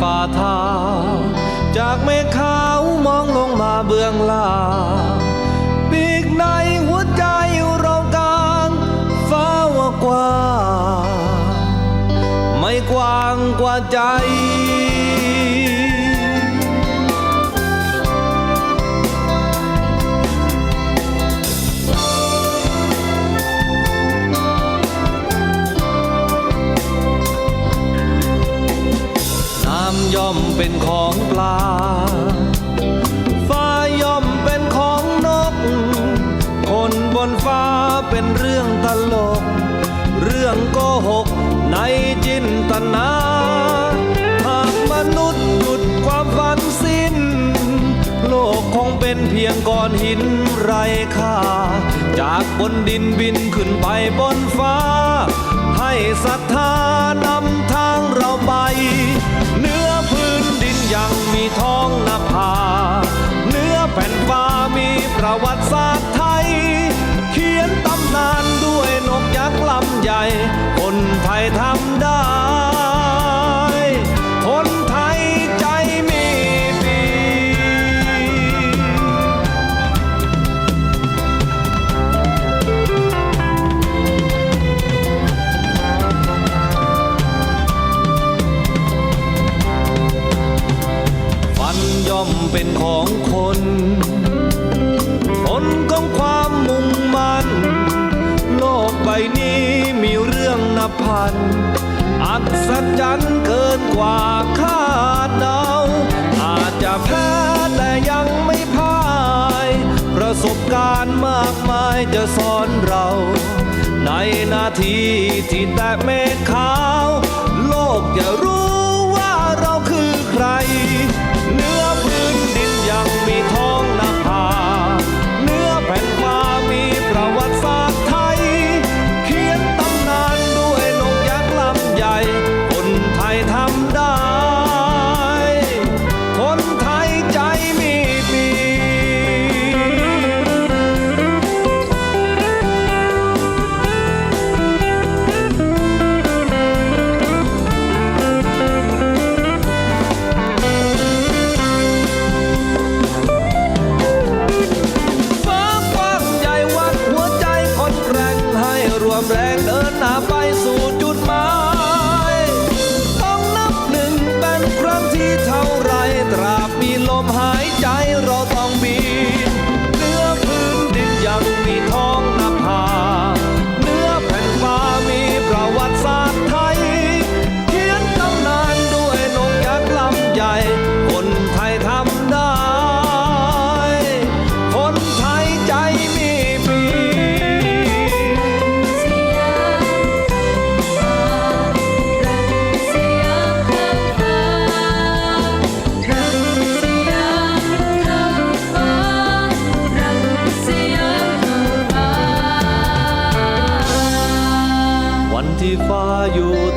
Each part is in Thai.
ฝ่าเท้าจากเมฆขาวมองลงมาเบื้องล่างปีกในหัวใจเรากลางฟ้าว่ากว้างไม่กว้างกว่าใจ ย่อมเป็นของปลา ฟ้าย่อมเป็นของนก คนบนฟ้าเป็นเรื่องตลก เรื่องโกหกในจินตนาหากมนุษย์หยุดความฝันสิ้น โลกคงเป็นเพียงก้อนหินไร้ค่า จากบนดินบินขึ้นไปบนฟ้า ให้ศรัทธานำ ใหญ่ คนไทยทำได้ คนไทยใจมีดีฝันย่อมเป็นของคนผลของความมุ่ง พัน อัศจรรย์เกินกว่าคาดเดาอาจจะแพ้แต่ยังไม่พ่าย ประสบการณ์มากมายจะสอนเรา ในนาทีที่แต่เมฆขาว โลกจะรู้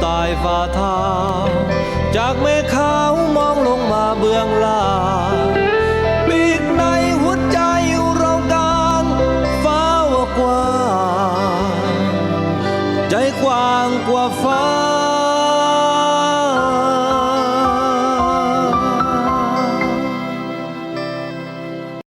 Tài.